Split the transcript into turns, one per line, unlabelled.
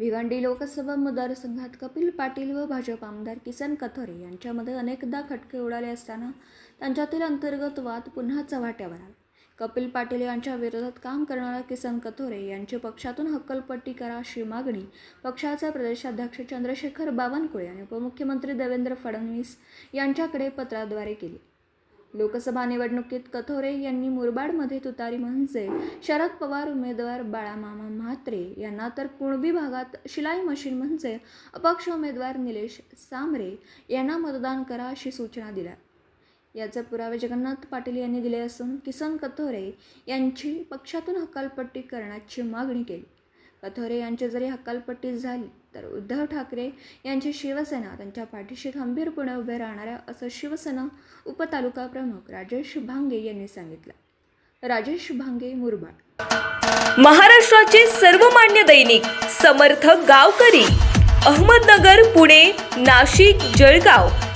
भिवंडी लोकसभा मतदारसंघात कपिल पाटील व भाजप आमदार किसन कथोरे यांच्यामध्ये अनेकदा खटके उडाले असताना त्यांच्यातील अंतर्गत वाद पुन्हा चव्हाट्यावर आला. कपिल पाटील यांच्या विरोधात काम करणारा किसन कथोरे यांची पक्षातून हक्कलपट्टी करा अशी मागणी पक्षाचे प्रदेशाध्यक्ष चंद्रशेखर बावनकुळे आणि उपमुख्यमंत्री देवेंद्र फडणवीस यांच्याकडे पत्राद्वारे केली. लोकसभा निवडणुकीत कथोरे यांनी मुरबाडमध्ये तुतारी म्हणजे शरद पवार उमेदवार बाळामामा म्हात्रे यांना तर कुणबी भागात शिलाई मशीन म्हणजे अपक्ष उमेदवार निलेश सामरे यांना मतदान करा अशी सूचना दिल्या. याचे पुरावे जगन्नाथ पाटील यांनी दिले असून किसन कथोरे यांची पक्षातून हकालपट्टी करण्याची मागणी केली. कथोरे यांची जरी हकालपट्टी झाली तर उद्धव ठाकरे यांची शिवसेना त्यांच्या पाठीशी खंबीरपणे उभे राहणाऱ्या असं शिवसेना उपतालुका प्रमुख राजेश भांगे यांनी सांगितलं. राजेश भांगे मुरबाड.
महाराष्ट्राचे सर्वमान्य दैनिक समर्थ गावकरी अहमदनगर पुणे नाशिक जळगाव.